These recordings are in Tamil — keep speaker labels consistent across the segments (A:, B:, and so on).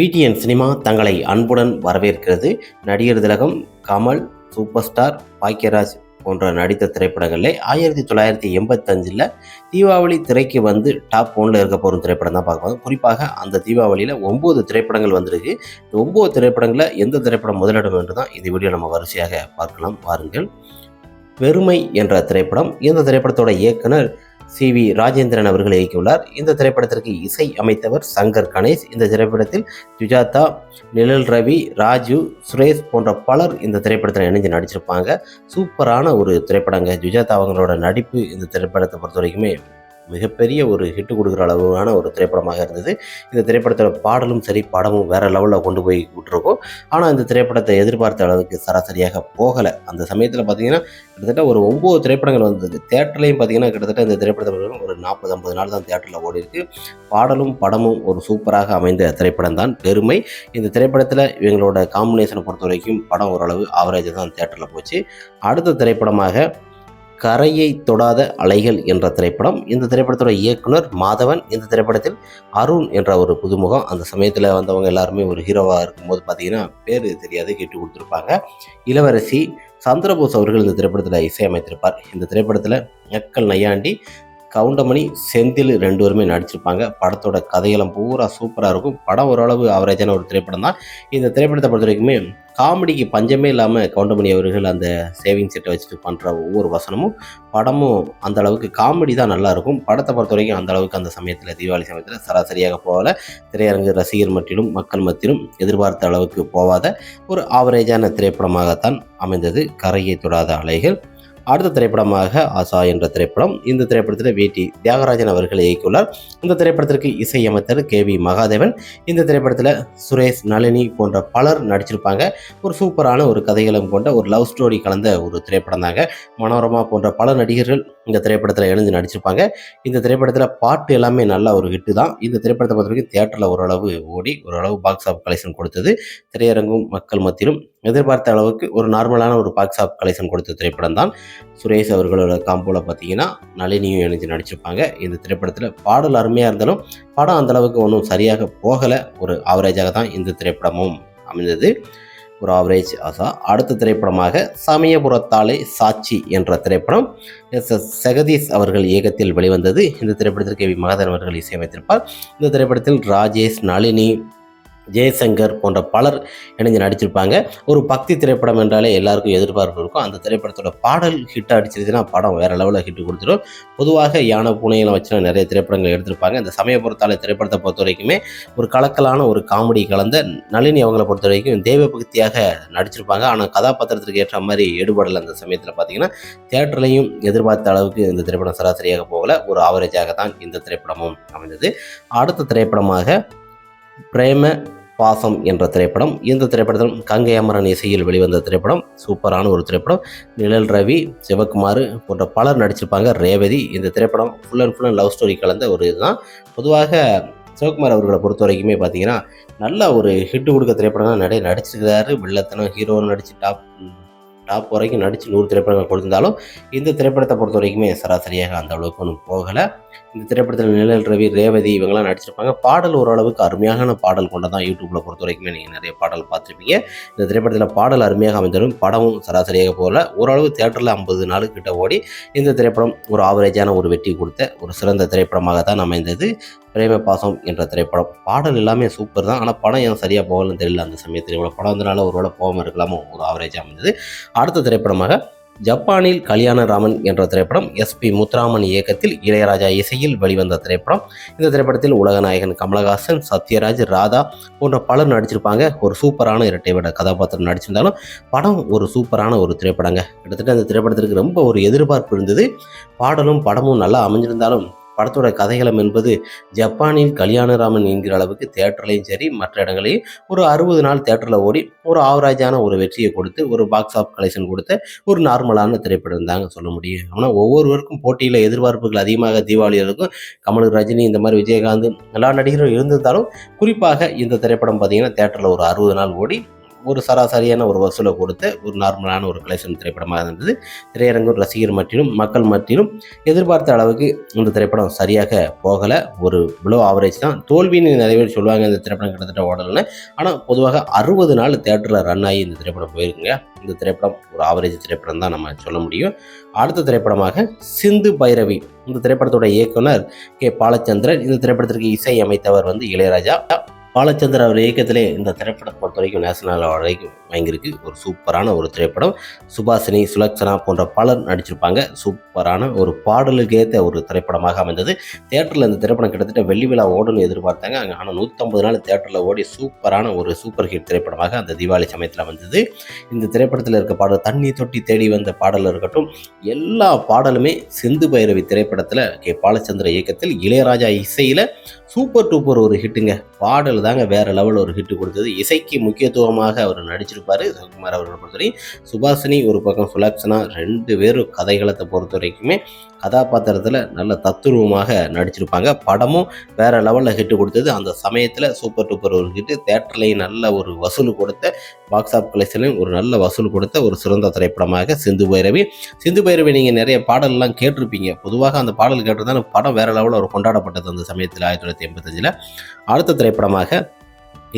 A: பிடிஎன் சினிமா தங்களை அன்புடன் வரவேற்கிறது. நடிகர் திலகம் கமல் சூப்பர் ஸ்டார் பாக்கியராஜ் போன்ற நடித்த திரைப்படங்களில் ஆயிரத்தி தொள்ளாயிரத்தி எண்பத்தஞ்சில் தீபாவளி திரைக்கு வந்து டாப் ஒனில் இருக்க போகிற திரைப்படம் தான் பார்க்க குறிப்பாக அந்த தீபாவளியில் ஒம்பது திரைப்படங்கள் வந்திருக்கு. இந்த ஒம்பது திரைப்படங்களில் எந்த திரைப்படம் முதலிடம் என்று தான் இந்த வீடியோ நம்ம வரிசையாக பார்க்கலாம். பாருங்கள் வெறுமை என்ற திரைப்படம் இந்த திரைப்படத்தோட இயக்குனர் சி வி ராஜேந்திரன் அவர்கள் இயக்கியுள்ளார். இந்த திரைப்படத்திற்கு இசை அமைத்தவர் சங்கர் கணேஷ். இந்த திரைப்படத்தில் சுஜாதா நிழல் ரவி ராஜு சுரேஷ் போன்ற பலர் இந்த திரைப்படத்தில் இணைஞ்சு நடிச்சிருப்பாங்க. சூப்பரான ஒரு திரைப்படங்க. சுஜாதா அவங்களோட நடிப்பு இந்த திரைப்படத்தை பொறுத்த வரைக்குமே மிகப்பெரிய ஒரு ஹிட்டு கொடுக்குற அளவான ஒரு திரைப்படமாக இருந்தது. இந்த திரைப்படத்தோட பாடலும் சரி படமும் வேறு லெவலில் கொண்டு போய் விட்டுருக்கோம். ஆனால் இந்த திரைப்படத்தை எதிர்பார்த்த அளவுக்கு சராசரியாக போகலை. அந்த சமயத்தில் பார்த்தீங்கன்னா கிட்டத்தட்ட ஒரு ஒம்பது திரைப்படங்கள் வந்தது. தேட்டர்லையும் பார்த்தீங்கன்னா கிட்டத்தட்ட இந்த திரைப்படத்தை ஒரு நாற்பது ஐம்பது நாள் தான் தேட்டரில் ஓடி இருக்கு பாடலும் படமும் ஒரு சூப்பராக அமைந்த திரைப்படம் தான் பெருமை. இந்த திரைப்படத்தில் இவங்களோட காம்பினேஷனை பொறுத்த வரைக்கும் படம் ஓரளவு ஆவரேஜ் தான் தேட்டரில் போச்சு. அடுத்த திரைப்படமாக கரையை தொடாத அலைகள் என்ற திரைப்படம். இந்த திரைப்படத்தோட இயக்குனர் மாதவன். இந்த திரைப்படத்தில் அருண் என்ற ஒரு புதுமுகம். அந்த சமயத்தில் வந்தவங்க எல்லாருமே ஒரு ஹீரோவாக இருக்கும்போது பார்த்தீங்கன்னா பேர் தெரியாது கேட்டு கொடுத்துருப்பாங்க. இளவரசி சந்திரபோஸ் அவர்கள் இந்த திரைப்படத்தில் இசையமைத்திருப்பார். இந்த திரைப்படத்தில் நக்கல் நையாண்டி கவுண்டமணி செந்தில் ரெண்டு பேருமே நடிச்சிருப்பாங்க. படத்தோட கதையெல்லாம் பூரா சூப்பராக இருக்கும். படம் ஓரளவு ஆவரேஜான ஒரு திரைப்படம் தான். இந்த திரைப்படத்தை பொறுத்த வரைக்குமே காமெடிக்கு பஞ்சமே இல்லாமல் கவுண்டமணி அவர்கள் அந்த சேவிங் செட்டை வச்சுட்டு பண்ணுற ஒவ்வொரு வசனமும் படமும் அந்த அளவுக்கு காமெடி தான் நல்லாயிருக்கும் படத்தை பொறுத்த வரைக்கும் அந்த அளவுக்கு அந்த சமயத்தில் தீபாவளி சமயத்தில் சராசரியாக போகல. திரையரங்கு ரசிகர் மட்டிலும் மக்கள் மத்தியிலும் எதிர்பார்த்த அளவுக்கு போகாத ஒரு ஆவரேஜான திரைப்படமாகத்தான் அமைந்தது. கரையை தொடாத அலைகள். அடுத்த திரைப்படமாக ஆசா என்ற திரைப்படம். இந்த திரைப்படத்தில் வேட்டி தியாகராஜன் அவர்கள் இயக்கியுள்ளார். இந்த திரைப்படத்திற்கு இசையமைத்தர் கே. வி. மகாதேவன். இந்த திரைப்படத்தில் சுரேஷ் நளினி போன்ற பலர் நடிச்சிருப்பாங்க. ஒரு சூப்பரான ஒரு கதைகளும் கொண்ட ஒரு லவ் ஸ்டோரி கலந்த ஒரு திரைப்படம் தாங்க மனோரமா போன்ற பல நடிகர்கள் இந்த திரைப்படத்தில் எழுந்து நடிச்சிருப்பாங்க. இந்த திரைப்படத்தில் பாட்டு எல்லாமே நல்ல ஒரு ஹிட்டு தான். இந்த திரைப்படத்தை பொறுத்த வரைக்கும் தேட்டரில் ஓரளவு ஓடி ஓரளவு பாக்ஸ் ஆஃப் கலெக்ஷன் கொடுத்தது. திரையரங்கும் மக்கள் மத்தியிலும் எதிர்பார்த்த அளவுக்கு ஒரு நார்மலான ஒரு பாக்ஸ் ஆஃப் கலெக்ஷன் கொடுத்த திரைப்படம் தான். சுரேஷ் அவர்களோட காம்போவில் பார்த்தீங்கன்னா நளினியும் இணைஞ்சு நடிச்சிருப்பாங்க. இந்த திரைப்படத்தில் பாடல் அருமையாக இருந்தாலும் படம் அந்த அளவுக்கு ஒன்றும் சரியாக போகலை. ஒரு ஆவரேஜாக தான் இந்த திரைப்படமும் அமைந்தது. ஒரு ஆவரேஜ் ஆசா. அடுத்த திரைப்படமாக சமயபுரத்தாலே சாட்சி என்ற திரைப்படம். எஸ். எஸ். சகதீஷ் அவர்கள் இயக்கத்தில் வெளிவந்தது. இந்த திரைப்படத்திற்கு வி. மகாதன் அவர்கள் இசையமைத்திருப்பார். இந்த திரைப்படத்தில் ராஜேஷ் நளினி ஜெயசங்கர் போன்ற பலர் இணைஞ்சு நடிச்சிருப்பாங்க. ஒரு பக்தி திரைப்படம் என்றாலே எல்லாருக்கும் எதிர்பார்ப்பு இருக்கும். அந்த திரைப்படத்தோட பாடல் ஹிட் அடிச்சிருச்சுன்னா படம் வேற லெவலில் ஹிட் கொடுத்துரும். பொதுவாக யானை பூனையெல்லாம் வச்சுனா நிறைய திரைப்படங்கள் எடுத்திருப்பாங்க. இந்த சமயபுரத்தாலே திரைப்படத்தை பொறுத்த வரைக்குமே ஒரு கலக்கலான ஒரு காமெடி கலந்த நளினி அவங்கள பொறுத்த வரைக்கும் தெய்வ பக்தியாக நடிச்சிருப்பாங்க. ஆனால் கதாபாத்திரத்திற்கு ஏற்ற மாதிரி எடுபடலை அந்த சமயத்தில் பார்த்தீங்கன்னா தேட்டர்லையும் எதிர்பார்த்த அளவுக்கு இந்த திரைப்படம் சராசரியாக போகல. ஒரு ஆவரேஜாக தான் இந்த திரைப்படமும் அமைந்தது. அடுத்த திரைப்படமாக பிரேம பாசம் என்ற திரைப்படம். இந்த திரைப்படத்தில் கங்கை அமரன் இசையில் வெளிவந்த திரைப்படம். சூப்பரான ஒரு திரைப்படம். நிழல் ரவி சிவகுமார் போன்ற பலர் நடிச்சிருப்பாங்க. ரேவதி இந்த திரைப்படம் full and full and love story கலந்த ஒரு இதுதான். பொதுவாக சிவகுமார் அவர்களை பொறுத்த வரைக்குமே பார்த்தீங்கன்னா நல்ல ஒரு ஹிட் கொடுக்க திரைப்படம் நிறைய நடிச்சிருக்கிறாரு. வெள்ளத்தனம் ஹீரோன்னு நடிச்சு டாப் டாப் வரைக்கும் நடித்து நூறு திரைப்படங்கள் கொடுத்திருந்தாலும் இந்த திரைப்படத்தை பொறுத்த வரைக்குமே சராசரியாக அந்த அளவுக்கு ஒன்றும் போகலை. இந்த திரைப்படத்தில் நிழல் ரவி ரேவதி இவங்கெல்லாம் நடிச்சிருப்பாங்க. பாடல் ஓரளவுக்கு அருமையான பாடல் கொண்டு தான் யூடியூப்பில் பொறுத்த வரைக்குமே நீங்கள் நிறைய பாடல் பார்த்துருப்பீங்க. இந்த திரைப்படத்தில் பாடல் அருமையாக அமைந்தாலும் படமும் சராசரியாக போகல. ஓரளவு தேட்டரில் ஐம்பது நாள் கிட்ட ஓடி இந்த திரைப்படம் ஒரு ஆவரேஜான ஒரு வெற்றி கொடுத்த ஒரு சிறந்த திரைப்படமாக தான் அமைந்தது. பிரேம பாசம் என்ற திரைப்படம். பாடல் எல்லாமே சூப்பர் தான். ஆனால் படம் ஏன் சரியாக போகலன்னு தெரியல அந்த சமயத்தில். இவ்வளோ படம் வந்தனால ஒரு வேளை போகாமல் இருக்கலாமோ? ஒரு ஆவரேஜாக அமைந்தது அடுத்த திரைப்படமாக ஜப்பானில் கல்யாணராமன் என்ற திரைப்படம் எஸ்பி முத்துராமன் இயக்கத்தில் இளையராஜா இசையில் வெளிவந்த திரைப்படம். இந்த திரைப்படத்தில் உலகநாயகன் கமலஹாசன் சத்யராஜ் ராதா போன்ற பலர் நடிச்சிருப்பாங்க. ஒரு சூப்பரான இரட்டை விட கதாபாத்திரம் நடிச்சிருந்தாலும் படம் ஒரு சூப்பரான ஒரு திரைப்படங்க. கிட்டத்தட்ட அந்த திரைப்படத்திற்கு ரொம்ப ஒரு எதிர்பார்ப்பு இருந்தது. பாடலும் படமும் நல்லா அமைஞ்சிருந்தாலும் படத்தோட கதைகளம் என்பது ஜப்பானில் கல்யாணராமன் என்கிற அளவுக்கு தேட்டர்லையும் சரி மற்ற இடங்களையும் ஒரு அறுபது நாள் தேட்டரில் ஓடி ஒரு ஆவரேஜான ஒரு வெற்றியை கொடுத்து ஒரு பாக்ஸ் ஆஃப் கலெக்ஷன் கொடுத்த ஒரு நார்மலான திரைப்படம் தாங்க சொல்ல முடியும். ஆனால் ஒவ்வொருவருக்கும் போட்டியில் எதிர்பார்ப்புகள் அதிகமாக தீபாவளி இருக்கும். கமல் ரஜினி இந்த மாதிரி விஜயகாந்த் எல்லா நடிகரும் இருந்திருந்தாலும் குறிப்பாக இந்த திரைப்படம் பார்த்தீங்கன்னா தேட்டரில் ஒரு அறுபது நாள் ஓடி ஒரு சராசரியான ஒரு வசூலை கொடுத்த ஒரு நார்மலான ஒரு கலெக்ஷன் திரைப்படமாக இருந்தது. திரையரங்கு ரசிகர் மத்தியிலும் மக்கள் மத்தியிலும் எதிர்பார்த்த அளவுக்கு இந்த திரைப்படம் சரியாக போகலை. ஒரு பிலோ ஆவரேஜ் தான். தோல்வின்னு நிறைய பேர் சொல்லுவாங்க இந்த திரைப்படம் கிட்டத்தட்ட ஓடலைன்னு. ஆனால் பொதுவாக அறுபது நாள் தேட்டரில் ரன் ஆகி இந்த திரைப்படம் போயிருக்குங்க. இந்த திரைப்படம் ஒரு ஆவரேஜ் திரைப்படம் தான் நம்ம சொல்ல முடியும். அடுத்த திரைப்படமாக சிந்து பைரவி இந்த திரைப்படத்தோட இயக்குனர் கே. பாலச்சந்திரன் இந்த திரைப்படத்திற்கு இசை அமைத்தவர் வந்து இளையராஜா. பாலச்சந்தர் அவர் இயக்கத்திலே இந்த திரைப்படம் பொறுத்த வரைக்கும் நேஷனல் வரைக்கும் வாங்கியிருக்கு ஒரு சூப்பரான ஒரு திரைப்படம். சுபாஷினி சுலக்ஷனா போன்ற பலர் நடிச்சிருப்பாங்க. சூப்பரான ஒரு பாடலுக்கு ஏற்ற ஒரு திரைப்படமாக அமைந்தது. தேட்டரில் இந்த திரைப்படம் கிட்டத்தட்ட வெள்ளி விழா ஓடுன்னு எதிர்பார்த்தாங்க. அங்கே ஆனால் நூற்றம்பது நாள் தேட்டரில் ஓடி சூப்பரான ஒரு சூப்பர் ஹிட் திரைப்படமாக அந்த தீபாவளி சமயத்தில் வந்தது இந்த திரைப்படத்தில் இருக்க பாடல் தண்ணி தொட்டி தேடி வந்த பாடல் இருக்கட்டும் எல்லா பாடலுமே சிந்து பைரவி திரைப்படத்தில் கே. பாலச்சந்திர இயக்கத்தில் இளையராஜா இசையில் சூப்பர் டூப்பர் ஒரு ஹிட்டுங்க. பாடல் தாங்க வேறு லெவல் ஒரு ஹிட்டு கொடுத்தது. இசைக்கு முக்கியத்துவமாக அவர் நடிச்சிருப்பாரு சிவகுமார் அவர்களை பொறுத்தவரை. சுபாஷினி ஒரு பக்கம் சுலக்ஷனா ரெண்டு பேரும் கதைகளத்தை பொறுத்த வரைக்குமே கதாபாத்திரத்தில் நல்ல தத்துருவமாக நடிச்சிருப்பாங்க. படமும் வேறு லெவலில் ஹிட்டு கொடுத்தது. அந்த சமயத்தில் சூப்பர் டூப்பர் ஒரு ஹிட்டு தேட்டர்லேயும் நல்ல ஒரு வசூல் கொடுத்த பாக்ஸ் ஆஃப் கலெக்ஷன்லையும் ஒரு நல்ல வசூல் கொடுத்த ஒரு சிறந்த திரைப்படமாக சிந்து பைரவி. சிந்து பைரவி நீங்கள் நிறைய பாடல்லாம் கேட்டிருப்பீங்க. பொதுவாக அந்த பாடல் கேட்டிருந்தாலும் படம் வேறு லெவலில் ஒரு கொண்டாடப்பட்டது அந்த சமயத்தில் ஆயிரத்தி தொள்ளாயிரத்தி எண்பத்தஞ்சில். அடுத்த திரைப்படமாக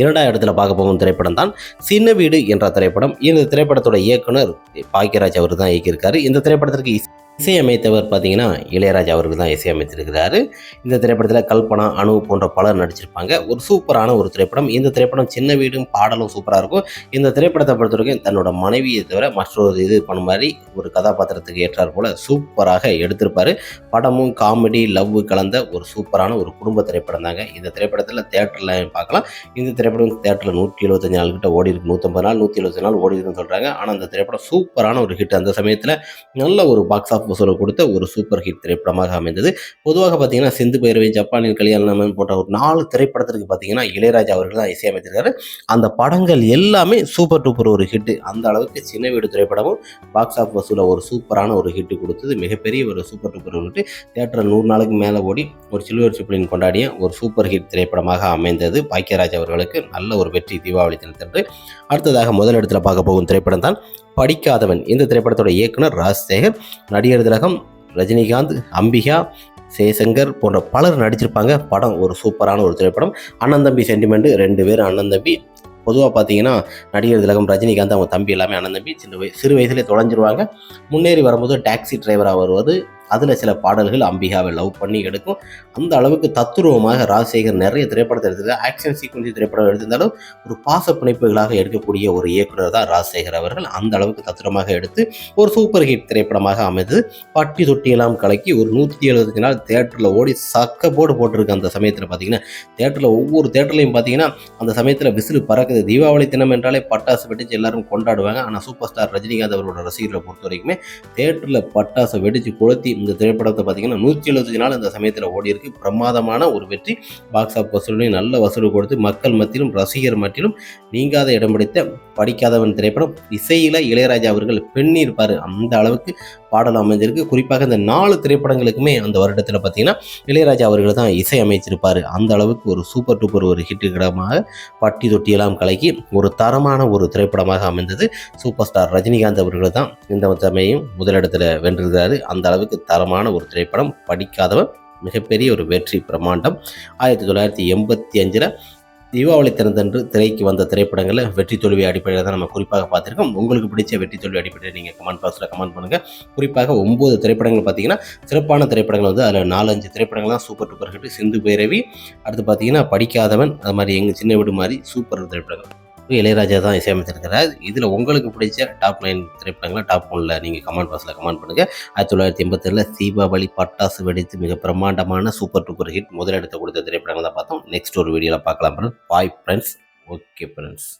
A: இரண்டாம் இடத்துல பார்க்க போகும் திரைப்படம் தான் சின்ன வீடு என்ற திரைப்படம். இந்த திரைப்படத்தோட இயக்குனர் பாக்கியராஜ் அவர் தான் இயக்கியிருக்காரு. இந்த திரைப்படத்திற்கு இசையமைத்தவர் பார்த்தீங்கன்னா இளையராஜா அவர்கள் தான் இசையமைத்திருக்கிறாரு. இந்த திரைப்படத்தில் கல்பனா அனு போன்ற பலர் நடிச்சிருப்பாங்க. ஒரு சூப்பரான ஒரு திரைப்படம். இந்த திரைப்படம் சின்ன வீடும் பாடலும் சூப்பராக இருக்கும். இந்த திரைப்படத்தை பொறுத்த வரைக்கும் தன்னோட மனைவியை தவிர மற்றொரு இது பண்ண மாதிரி ஒரு கதாபாத்திரத்துக்கு ஏற்றார் போல சூப்பராக எடுத்திருப்பார். படமும் காமெடி லவ் கலந்த ஒரு சூப்பரான ஒரு குடும்ப திரைப்படம் தாங்க. இந்த திரைப்படத்தில் தேட்டரில் பார்க்கலாம். இந்த திரைப்படம் தேட்டரில் நூற்றி எழுபத்தஞ்சு நாள் கிட்ட ஓடி இருக்கு. நூற்றம்பது நாள் நூற்றி எழுபத்தஞ்சு நாள் ஓடி இருக்குன்னு சொல்கிறாங்க ஆனால் அந்த திரைப்படம் சூப்பரான ஒரு ஹிட் அந்த சமயத்தில். நல்ல ஒரு பாக்ஸ் ஆஃப் வசூலை கொடுத்த ஒரு சூப்பர் ஹிட் திரைப்படமாக அமைந்தது. பொதுவாக பார்த்தீங்கன்னா சிந்து பைரவை ஜப்பானின் கல்யாணம் போன்ற ஒரு நாலு திரைப்படத்திற்கு பார்த்தீங்கன்னா இளையராஜா அவர்கள் தான் இசையமைத்திருக்காரு அந்த படங்கள் எல்லாமே சூப்பர் டூப்பர் ஒரு ஹிட் அந்த அளவுக்கு சின்ன வீடு திரைப்படமும் பாக்ஸ் ஆஃப் வசூலில் ஒரு சூப்பரான ஒரு ஹிட் கொடுத்தது. மிகப்பெரிய ஒரு சூப்பர் டூப்பர் ஹிட்டு தேட்டர் நூறு நாளுக்கு மேலே ஓடி ஒரு சில்வர் சிப்ளின் கொண்டாடிய ஒரு சூப்பர் ஹிட் திரைப்படமாக அமைந்தது. பாக்கியராஜ் அவர்களுக்கு நல்ல ஒரு வெற்றி தீபாவளி தினத்தன்று. அடுத்ததாக முதலிடத்தில் பார்க்க போகும் திரைப்படம் தான் படிக்காதவன். இந்த திரைப்படத்தோட இயக்குனர் ராஜசேகர் நடிகர் திலகம் ரஜினிகாந்த் அம்பிகா சேசங்கர் போன்ற பலர் நடிச்சிருப்பாங்க. படம் ஒரு சூப்பரான ஒரு திரைப்படம். அண்ணன் தம்பி சென்டிமெண்ட் ரெண்டு பேரும் அண்ணன் தம்பி. பொதுவாக பார்த்தீங்கன்னா நடிகர் திலகம் ரஜினிகாந்த் அவங்க தம்பி எல்லாமே அண்ணன் தம்பி. சின்ன வய சிறு வயசுலேயே தொலைஞ்சிருவாங்க. முன்னேறி வரும்போது டாக்ஸி டிரைவராக வருவது அதில் சில பாடல்கள் அம்பிகாவை லவ் பண்ணி எடுக்கும். அந்த அளவுக்கு தத்துருவமாக ராஜசேகர் நிறைய திரைப்படத்தை எடுத்திருக்காரு. ஆக்ஷன் சீக்வன்சி திரைப்படம் எடுத்திருந்தாலும் ஒரு பாச பிணைப்புகளாக எடுக்கக்கூடிய ஒரு இயக்குனர் தான் ராஜசேகர் அவர்கள். அந்த அளவுக்கு தத்துரமாக எடுத்து ஒரு சூப்பர் ஹிட் திரைப்படமாக அமைந்தது. பட்டி தொட்டியெல்லாம் கலக்கி ஒரு நூற்றி எழுபத்தஞ்சு நாள் தேட்டரில் ஓடி சக்க போடு போட்டிருக்கு அந்த சமயத்தில் பார்த்தீங்கன்னா தேட்டரில் ஒவ்வொரு தேட்டர்லையும் பார்த்தீங்கன்னா அந்த சமயத்தில் விசிறு பறக்குது. தீபாவளி தினம் என்றாலே பட்டாசு வெடிச்சு எல்லாரும் கொண்டாடுவாங்க. ஆனால் சூப்பர் ஸ்டார் ரஜினிகாந்த் அவரோட ரசிகர்களை பொறுத்த வரைக்குமே தேட்டரில் பட்டாசை வெடிச்சு கொளுத்தி இந்த திரைப்படத்தை பார்த்தீங்கன்னா நூற்றி எழுபத்தஞ்சு நாள் இந்த சமயத்தில் ஓடி இருக்கு. பிரமாதமான ஒரு வெற்றி. பாக்ஸ் ஆஃப் வசூலையும் நல்ல வசூல் கொடுத்து மக்கள் மத்தியிலும் ரசிகர் மத்தியிலும் நீங்காத இடம் பிடித்த படிக்காதவன் திரைப்படம். இசையில் இளையராஜா அவர்கள் பெண்ணிருப்பார். அந்த அளவுக்கு பாடல் அமைஞ்சிருக்கு. குறிப்பாக இந்த நாலு திரைப்படங்களுக்குமே அந்த வருடத்தில் பார்த்தீங்கன்னா இளையராஜா அவர்கள் தான் இசை அமைச்சிருப்பார். அந்த அளவுக்கு ஒரு சூப்பர் டூப்பர் ஒரு ஹிட் கிடமாக பட்டி தொட்டியெல்லாம் கலக்கி ஒரு தரமான ஒரு திரைப்படமாக அமைந்தது. சூப்பர் ஸ்டார் ரஜினிகாந்த் அவர்கள் தான் இந்த சமயம் முதலிடத்தில் வென்றிருக்கிறார் அந்த அளவுக்கு தரமான ஒரு திரைப்படம் படிக்காதவன் மிகப்பெரிய ஒரு வெற்றி பிரமாண்டம் ஆயிரத்தி தொள்ளாயிரத்தி எண்பத்தி அஞ்சில் தீபாவளி தினத்தன்று திரைக்கு வந்த திரைப்படங்களை வெற்றி தோல்வி அடிப்படையில் தான் நம்ம குறிப்பாக பார்த்துருக்கோம். உங்களுக்கு பிடிச்ச வெற்றி தோல்வி அடிப்படையில் நீங்கள் கமெண்ட் பாக்ஸில் கமெண்ட் பண்ணுங்கள் குறிப்பாக ஒம்பது திரைப்படங்கள் பார்த்தீங்கன்னா சிறப்பான திரைப்படங்கள் வந்து அதில் நாலஞ்சு திரைப்படங்கள் தான் super duper hit Sindhu Bhairavi அடுத்து பார்த்தீங்கன்னா படிக்காதவன் அது மாதிரி எங்கள் சின்ன வீடு மாதிரி சூப்பர் திரைப்படங்கள். இளையராஜா தான் இசையமைச்சிருக்கிறார். இதில் உங்களுக்கு பிடிச்ச டாப் நைன் திரைப்படங்களை டாப் ஒனில் நீங்கள் கமெண்ட் பாக்ஸில் கமெண்ட் பண்ணுங்கள் ஆயிரத்தி தொள்ளாயிரத்தி எண்பத்தேழில் தீபாவளி பட்டாசு வெடித்து மிக பிரம்மாண்டமான சூப்பர் டூப்பர் ஹிட் முதலிடத்தை கொடுத்த திரைப்படங்கள் தான் பார்த்தோம். நெக்ஸ்ட் ஒரு வீடியோவில் பார்க்கலாம் பாய் ஃப்ரெண்ட்ஸ் ஓகே ஃப்ரெண்ட்ஸ்